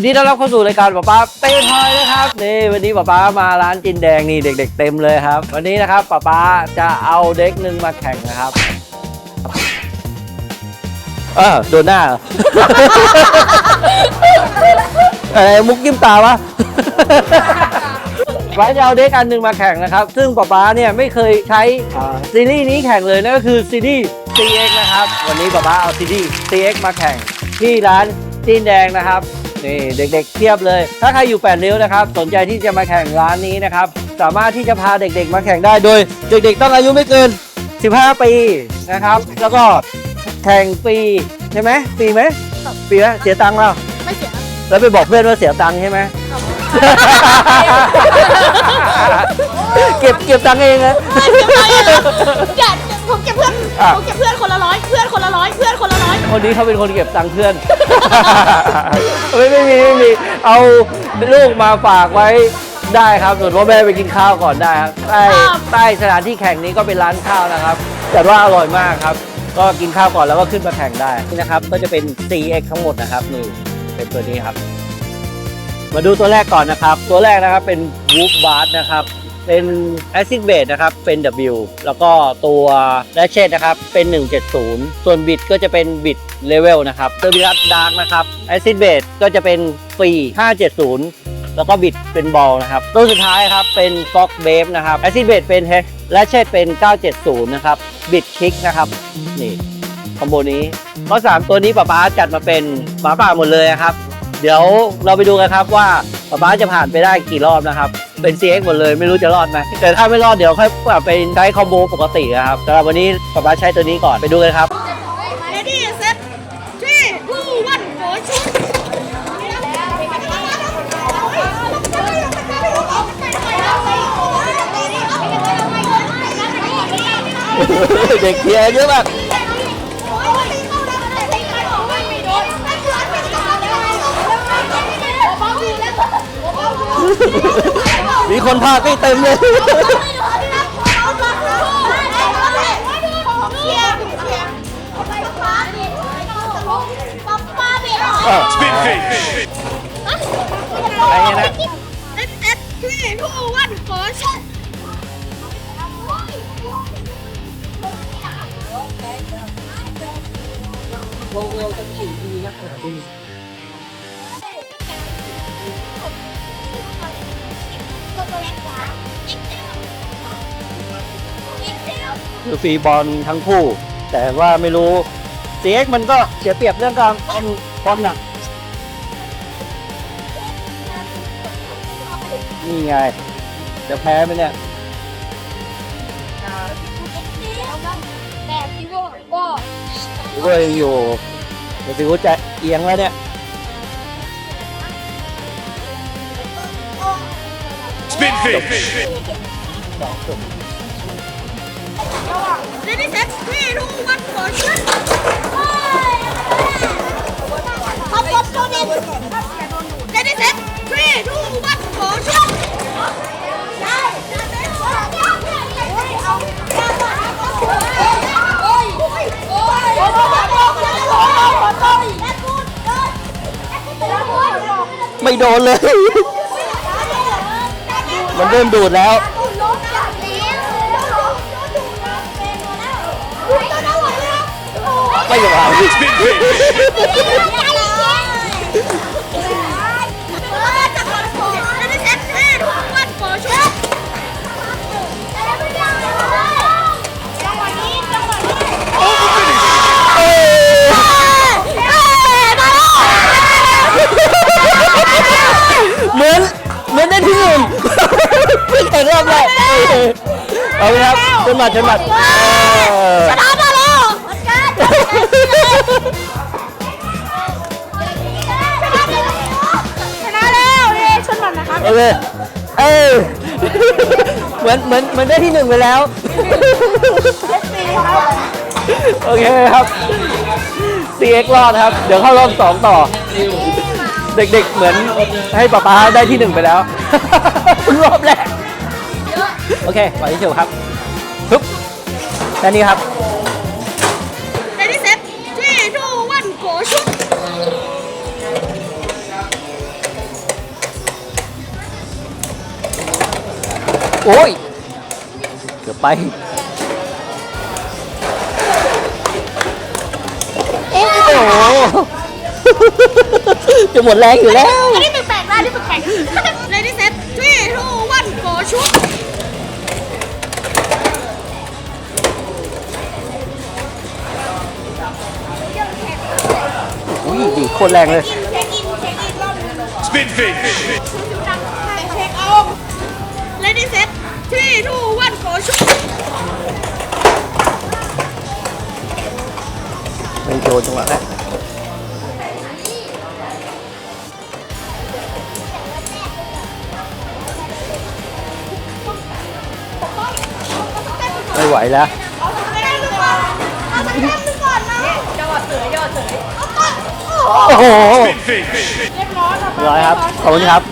ยินดีต้อนรับเข้าสู่รายการป๊าป๊าเต้นทอยนะครับนี่วันนี้ป๊าป๊ามาร้านจินแดงนี่เด็ก ๆ เต็มเลยครับ วันนี้นะครับป๊าป๊าจะเอาเด็กหนึ่งมาแข่งนะครับเออโดนหน้าเหรอ อะไรมุกยิ้มตาวะป๊าจะเอาเด็กอันหนึ่งมาแข่งนะครับ ซึ่งป๊าป๊าเนี่ยไม่เคยใช้อ่าซีรีส์นี้แข่งเลยนั่นก็คือซีรีส์ CX นะครับ วันนี้ป๊าป๊าเอาซีรีส์ CX มาแข่งที่ร้านจีนแดงนะครับ นี่เด็กๆเทียบเลย ถ้าใครอยู่ 8 ริ้วนะครับ สนใจที่จะมาแข่งร้านนี้นะครับ สามารถที่จะพาเด็กๆมาแข่งได้โดย เด็กๆต้องอายุไม่เกิน 15 ปีนะครับ แล้วก็แข่งฟรีใช่ไหมฟรีไหมฟรีไหมเสียตังค์เปล่าไม่เสียแล้วไปบอกเพื่อนว่าเสียตังค์ใช่ไหมเก็บเก็บตังค์เองนะแกะ ผมเก็บเพื่อนอะ ผมเก็บเพื่อนคนละร้อยเพื่อนคนละร้อยเพื่อนคนละร้อยคนนี้เขาเป็นคนเก็บตังค์เพื่อนไม่ไม่มีไม่มี เอาลูกมาฝากไว้ได้ครับส่วนพ่อแม่ไปกินข้าวก่อนได้ครับใต้ใต้สถานที่แข่งนี้ก็เป็นร้านข้าวนะครับ แต่ว่าอร่อยมากครับ ก็กินข้าวก่อนแล้วก็ขึ้นมาแข่งได้นี่นะครับ ก็จะเป็น CX ทั้งหมดนะครับนี่เป็นตัวนี้ครับ มาดูตัวแรกก่อนนะครับ ตัวแรกนะครับเป็น Whoop Bar นะครับ เป็น Acid Base นะครับ เป็น W แล้วก็ตัว Ratchet นะครับ เป็น 170 ส่วนบิดก็จะเป็นบิดเลเวลนะครับเซอร์บิลัสดาร์กนะครับ Acid Base ก็จะเป็นฟรี 570 แล้วก็บิดเป็นบอลนะครับ ตัวสุดท้ายครับ เป็น Fox b a b e นะครับ Acid Base เป็น H Ratchet เป็น 970 นะครับ บิดคิกนะครับ นี่คอมโบนี้ข้อ3ตัวนี้ป๊าป๊าจัดมาเป็นหมาป่าหมดเลยนะครับ เดี๋ยวเราไปดูกันครับว่าป๊าป๊าจะผ่านไปได้กี่รอบนะครับ เป็น CX หมดเลยไม่รู้จะรอดไหมแต่ถ้าไม่รอดเดี๋ยวค่อยปรับไปใช้คอมโบปกตินะครับสำหรับวันนี้ป๊าป๊าใช้ตัวนี้ก่อนไปดูกันครับ Ready set three two one go shoot เด็กเทียร์เยอะมาก มีคนพากให้เต็มเลย Spin kick. อะไรนะเอ็ดเอ็ดทรีทูวันโคือฟรีบอลทั้งคู่ แต่ว่าไม่รู้ CX มันก็เสียเปรียบเรื่องการบอลบอลน่ะนี่ไง จะแพ้ไหมเนี่ยแบบที่ว่าก็ยังอยู่เดี๋ยวสิวจะเอียงแล้วเนี่ย Spin kick. เรดี้เซ็ ตทรีทูวันโกชุดท็อปท็อปตัวนี้เรดี้เซ็ตทรีทูวันโกชุดไม่โดนเลย มันเริ่มดูดแล้ว ไม่ยอม Spin kick. เหมือนเหมือนได้ที่หนึ่งไม่แข่งรอบแรกเอาเลยครับจนหมัดจนหมัด ชนะแล้วเย้ชนหมัดนะครับโอเคเออเหมือนเหมือนเหมือนได้ที่หนึ่งไปแล้ว โอเคครับ CX รอดครับ เดี๋ยวเข้ารอบสองต่อ เด็กๆเหมือนให้ป๊าป๊าได้ที่หนึ่งไปแล้ว รอบแรก โอเคปล่อยที่เฉยครับปึ๊บแค่นี้ครับ โอ้ย เกือบไป โอ้โห จะหมดแรงอยู่แล้ว อันนี้แปลกๆนะอันนี้แปลกๆ Lady set three two one go shoot อุ้ยดีโคตรแรงเลย เช็คอินเช็คอินเช็คอินรอบนึง Spin fish. เช็คเอา Lady set three two one go shoot ไม่โจจังหวะแรกไม่ไหวแล้ว เอาสักแต้มหนึ่งก่อนเอาสักแต้มหนึ่งก่อนนะยอดเสือยอดเสือเอาก่อนโอ้โหโอ้โห Spin fish. เรียบร้อยแล้วเรียบร้อยครับ ขอบคุณครับ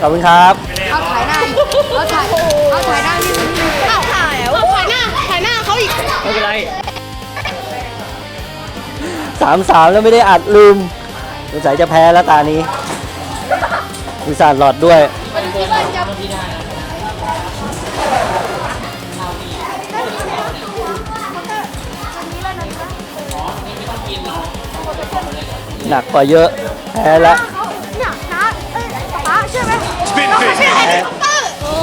ขอบคุณครับ สามสามแล้วไม่ได้อัดลืมสงสัยจะแพ้แล้วตานี้วิสานหลอดด้วยหนักกว่าเยอะ แพ้แล้วเนี่ยนะเอ้ยป้าใช่ไหม Spin ใช่ fish. ไอ้เด็กเตอร์โอ้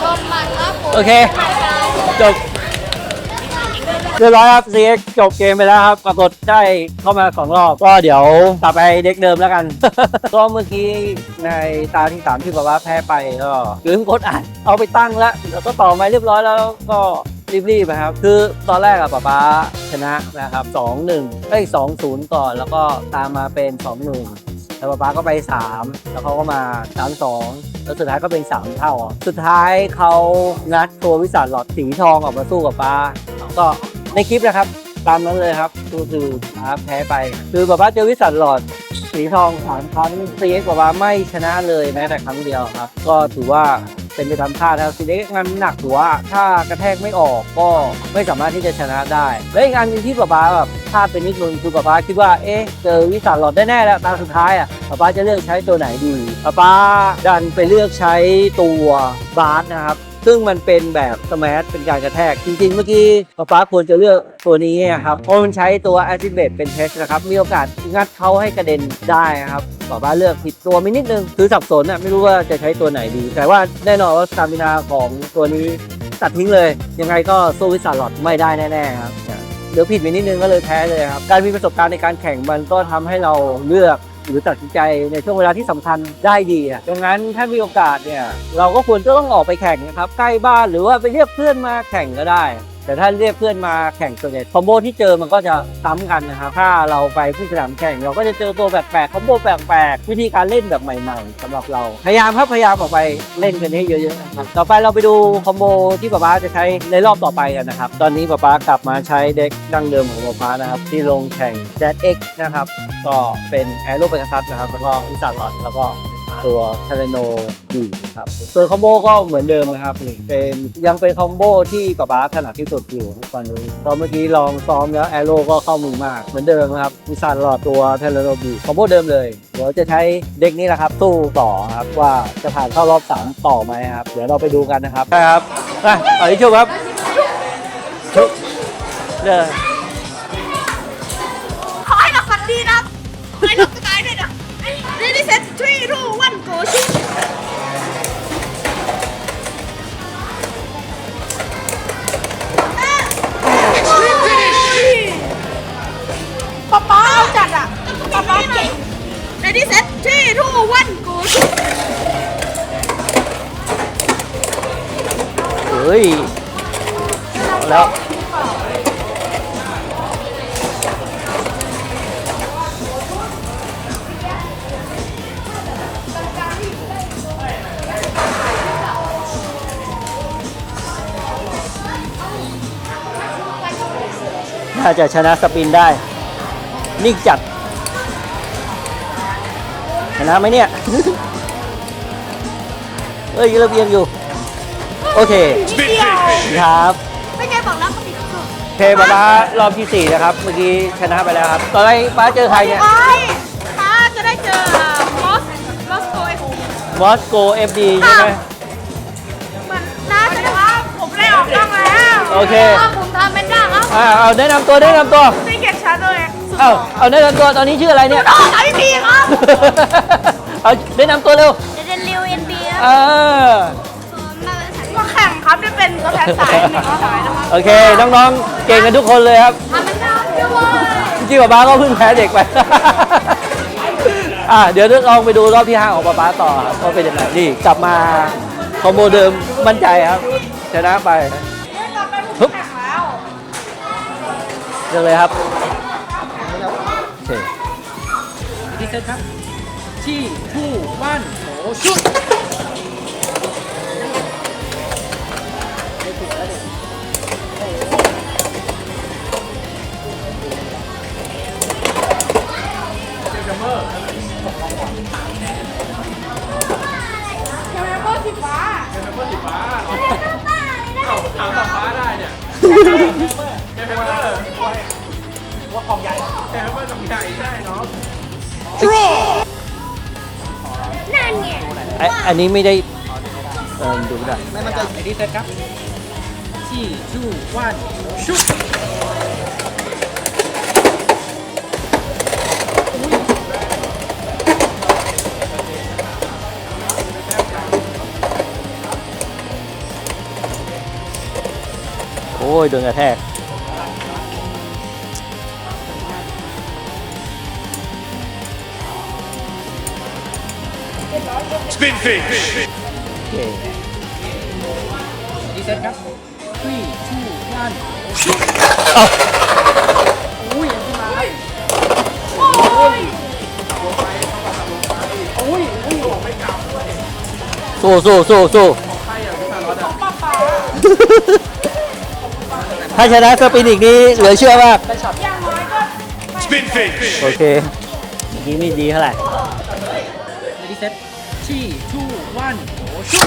ชมมันครับโอเค จบ รียบร้อยครับ CX จบเกมไปแล้วครับ ปรากฏได้เข้ามาสองรอบ ก็เดี๋ยวกลับไปเด็กเดิมแล้วกัน ก็เมื่อกี้ในตาที่สามที่บอกว่าแพ้ไปก็ลืมกดอ่านเอาไปตั้งแล้วแล้วก็ต่อมาเรียบร้อยแล้วก็รีบๆนะครับ คือตอนแรกอะป๊าป๊าชนะนะครับ2-1เอ้ย2-0 ก่อน แล้วก็ตามมาเป็น 2-1 แล้วป๊าป๊าก็ไป 3 แล้วเขาก็มา 3 2 แล้วสุดท้ายก็เป็น 3 เท่าอะสุดท้ายเขางัดตัววิสาหลอดสีทองออกมาสู้กับป๊าก็ ในคลิปนะครับ ตามนั้นเลยครับก็คือป๊าแพ้ไป คือป๊าป๊าเจอวิสาหลอดสีทองสามครั้งซีเอ็กป๊าป๊าไม่ชนะเลยแม้แต่ครั้งเดียวครับ ก็ถือว่าเป็นไปตามคาดครับซีเอ็กงานหนักหัวถ้ากระแทกไม่ออกก็ไม่สามารถที่จะชนะได้ และอีกอันนึงที่ป๊าป๊าแบบพลาดไปนิดนึงคือป๊าป๊าคิดว่าเอ๊ะเจอวิสาหลอดแน่ๆแล้วตาสุดท้ายอะป๊าป๊าจะเลือกใช้ตัวไหนดีป๊าป๊าดันไปเลือกใช้ตัวบาสนะครับ ซึ่งมันเป็นแบบสมาร์ทเป็นการกระแทก จริง ๆ เมื่อกี้ป๊าป๊าควรจะเลือกตัวนี้ครับเพราะมันใช้ตัว a c t i v a t e เป็นเทสนะครับ มีโอกาสงัดเขาให้กระเด็นได้ครับป๊าป๊าเลือกผิดตัวไปนิดนึง คือสับสนอะไม่รู้ว่าจะใช้ตัวไหนดี แต่ว่าแน่นอนว่าสตามินาของตัวนี้ตัดทิ้งเลย ยังไงก็สู้วิสาหลอดไม่ได้แน่ๆครับเดี๋ยวผิดไปนิดนึงก็เลยแพ้เลยครับการมีประสบการณ์ในการแข่งมันก็ทำให้เราเลือก รือตัดสินใจในช่วงเวลาที่สำคัญได้ดีดังนั้นถ้ามีโอกาสเนี่ยเราก็ควรจะต้องออกไปแข่งนะครับใกล้บ้านหรือว่าไปเรียกเพื่อนมาแข่งก็ได้ แต่ถ้าเรียกเพื่อนมาแข่งส่วนใหญ่คอมโบที่เจอมันก็จะซ้ำกันนะครับ ถ้าเราไปที่สนามแข่ง เราก็จะเจอตัวแปลกๆคอมโบแปลกๆวิธีการเล่นแบบใหม่ ๆสำหรับเรา พยายามครับพยายามออกไปเล่นกันให้เยอะๆนะครับต่อไปเราไปดูคอมโบที่ป๊าป๊าจะใช้ในรอบต่อไปกันนะครับ ตอนนี้ป๊าป๊ากลับมาใช้เด็กดั้งเดิมของป๊าป๊านะครับ ที่ลงแข่ง ZX นะครับก็เป็นแอโรเปก a ซัสนะครับแล้วก็วิสาลอดแล้วก็ ตัวเทเลโนดีครับส่วนคอมโบก็เหมือนเดิมนะครับนี่เป็นยังเป็นคอมโบที่ป๊าป๊าถนัดที่สุดอยู่ตอนนี้ตอนเมื่อกี้ลองซ้อมแล้วแอโรก็เข้ามือมากเหมือนเดิมนะครับวิสาลอดตัวเทเลโนดีคอมโบเดิมเลยเดี๋ยวจะใช้เด็กนี้แหละครับสู้ต่อครับว่าจะผ่านเข้ารอบสามต่อไหมครับ เดี๋ยวเราไปดูกันนะครับใช่ครับอะต่อที่ชุบครับชุบเด้อขอให้เราฝันดีนะขอให้เราตายด้วยนะ ชิปาป๊าเจัดอะปาป๊าเก่งในที่เซ็ที่ทูวันกูชิเฮ้ยแล้ว ถ้าจะชนะสปินได้ นิ่งจัด ชนะไหมเนี่ย เอ้ยระเบียงอยู่ โอเคครับไม่ใช่บอกรักกัปิดสุเทปป้ารอบที่ 4 นะครับ เมื่อกี้ชนะไปแล้วครับ ตอนนี้ป้าเจอใครเนี่ยป้าจะได้เจอมอสมอสโกยผมมอสโกเอฟดีใช่ไหมเหมือนน่าจะว่าผมได้ออกต้องแล้วโอเค ว่าผมทำไม่ได้ อ่าเอาแนะนำตัวแนะนำตัวซีเกตชาโดว์เอ็กซ์สุดเอาเอาแนะนำตัวตอนนี้ชื่ออะไรเนี่ยโอ้ไอพีครับเอาแนะนำตัวเร็วเดนลิวเอ็นบีครับอ่ามาแข่งครับได้เป็นตัวแทนสายหนึ่งสายนะครับโอเคน้องๆเก่งกันทุกคนเลยครับทำเป็นได้ด้วยจริงๆป๊าป๊าก็เพิ่งแพ้เด็กไปอะเดี๋ยวลองไปดูรอบที่5ของป๊าป๊าต่อครับว่าเป็นยังไงนี่กลับมาคอมโบเดิมมั่นใจครับชนะไป เรื่องเลยครับโอเคดีเซตครับที่ทู่วันโหชุด อร์สีฟ้าไอ้อันนี้ไม่ได้เออดูไม่ได้ไม่มั่นใจดีเซตครับที่ทู่วันโหชุดโอ้ยโดนกระแทก Spin fish. โอเคดีเซตครับที่ทู่วันสู้สู้สู้สู้ถ้าชนะสปินอีกนี้เหลือเชื่อมาก Spin fish. โอเคเมื่อกี้ไม่ดีเท่าไหร่ดีเซตที่ทู่วัน โห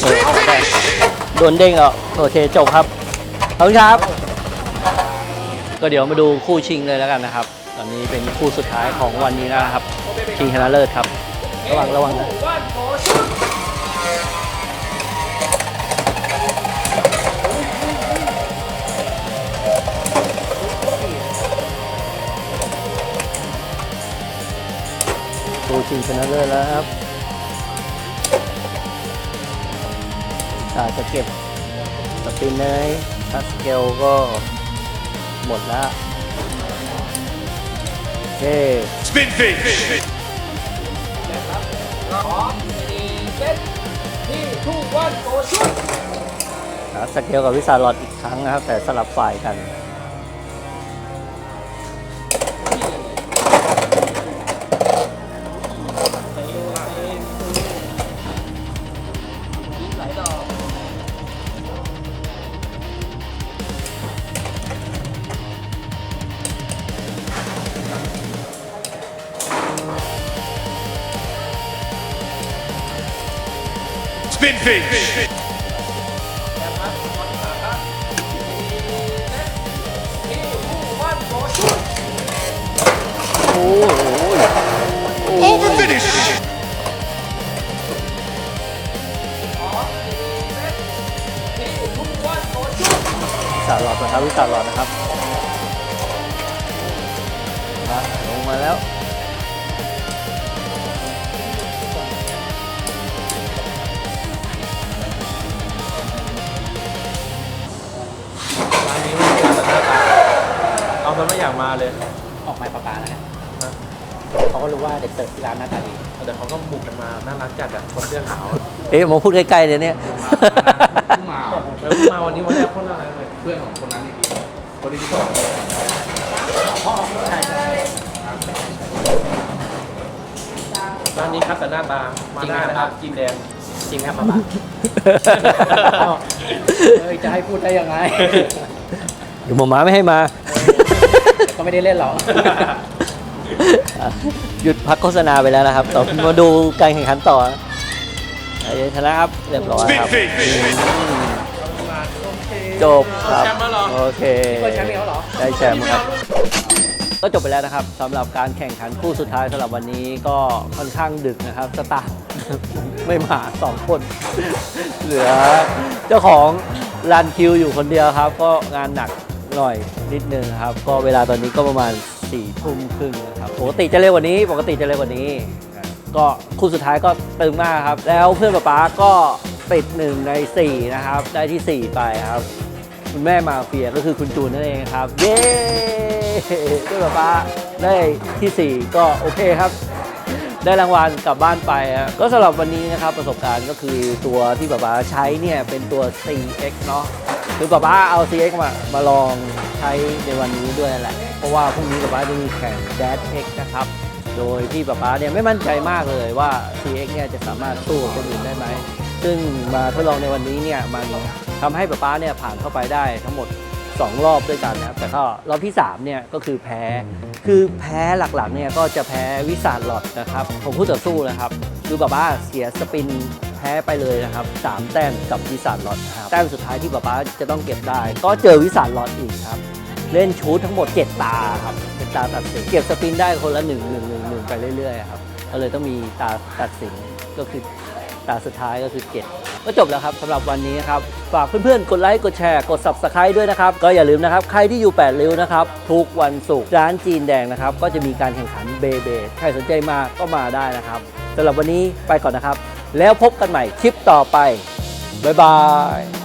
ชุดโดนเด้งอะโอเคจบครับขอบคุณครับ ก็เดี๋ยวมาดูคู่ชิงเลยแล้วกันนะครับ ตอนนี้เป็นคู่สุดท้ายของวันนี้แล้วนะครับ ชิงชนะเลิศครับ ระวังระวังนะคู่ชิงชนะเลิศแล้วครับ จจะเก็บสปินเลยทัสเกลก็หมดแล้วโอเค Spin fish. ครับสเกลกับวิสาลอดอีกครั้งนะครับ แต่สลับฝ่ายกัน Spin fish. โอ้โห Over finish. วิสาลอดนะครับวิสาลอดนะครับ มันไม่อยากมาเลยออกไม้ปลาปลาแล้วกันเขาก็รู้ว่าเด็กเสิร์ฟที่ร้านหน้าตาดีแต่เขาก็บุกกันมาน่ารักจัดอะคนเสื้อขาวเอ๊ะมาพูดใกล้ๆเลยเนี่ยมาแล้วมาวันนี้วันแรกคนน่ารักเลยเพื่อนของคนนั้นอีกทีคนที่สองใช่ใช่ร้านนี้คัดแต่หน้าตามาได้นะครับกินแดงจริงไหมครับปลาปลาเฮ้ยจะให้พูดได้ยังไงเดี๋ยวหมอหมาไม่ให้มาก็ ไม่ได้เล่นหรอก หยุดพักโฆษณาไปแล้วนะครับ ต่อมาดูการแข่งขันต่อนะไอ้ชนะครับ เรียบร้อย Spin ครับ fish. จบครับแชมป์แล้วเหรอโอเคเปิดแชมป์อีกแล้วเหรอได้แชมป์ครับ ก็จบไปแล้วนะครับสำหรับการแข่งขันคู่สุดท้ายสำหรับวันนี้ก็ค่อนข้างดึกนะครับสตาร์ท ไม่มาสองคน เหลือเจ้าของรันคิวอยู่คนเดียวครับ ก็งานหนัก หน่อยนิดนึงครับ ก็เวลาตอนนี้ก็ประมาณ4ี่ทุ่มครึ่งนะครับปกติจะเร็วกว่านี้ปกติจะเร็วกว่านี้ ก็คู่สุดท้ายก็ตึงมากครับ แล้วเพื่อนป๊าป๊าก็ติดหนึ่งใน 4 นะครับ ได้ที่ 4 ไปครับ คุณแม่มาเฟียก็คือคุณจูนนั่นเองครับ เย้เพื่อนป๊าป๊าได้ทีสี่4 ก็โอเคครับได้รางวัลกลับบ้านไปก็สำหรับวันนี้นะครับประสบการณ์ก็คือตัวที่ป๊าป๊าใช้เนี่ยเป็นตัว CX เนาะ คือป๊าป๊าเอา CX มามาลองใช้ในวันนี้ด้วยแหละ เพราะว่าพรุ่งนี้ป๊าป๊าจะมีแข่ง Dash X นะครับ โดยที่ป๊าป๊าเนี่ยไม่มั่นใจมากเลยว่า CX เนี่ยจะสามารถสู้กับคนอื่นได้ไหม ซึ่งมาทดลองในวันนี้เนี่ยมันทำให้ป๊าป๊าเนี่ยผ่านเข้าไปได้ทั้งหมด 2 รอบด้วยกันนะครับ แต่ก็รอบที่3เนี่ยก็คือแพ้ คือแพ้หลักๆเนี่ยก็จะแพ้วิสาดหลอดนะครับผมคู่ต่อสู้นะครับ คือแบบว่าเสียสปิน แพ้ไปเลยนะครับ3แต้มกับวิสาดหลอดนะครับแต้มสุดท้ายที่ป๊าป๊าจะต้องเก็บได้ ก็เจอวิสาดหลอดอีกครับ เล่นชูตทั้งหมด 7 ตาครับเป็นตาตัดสินเก็บสปินได้คนละ1 1 1 1ไปเรื่อยๆครับก็เลยต้องมีตาตัดสินก็คือตาสุดท้ายก็คือเก็บก็จบแล้วครับสำหรับวันนี้ครับ ฝากเพื่อนๆ กดไลค์ กดแชร์ กด subscribe ด้วยนะครับ ก็อย่าลืมนะครับ ใครที่อยู่ 8 ริ้วนะครับ ทุกวันศุกร์ร้านจีนแดงนะครับ ก็จะมีการแข่งขันเบเบใครสนใจมาก็มาได้นะครับสำหรับวันนี้ไปก่อนนะครับ แล้วพบกันใหม่คลิปต่อไป บ๊ายบาย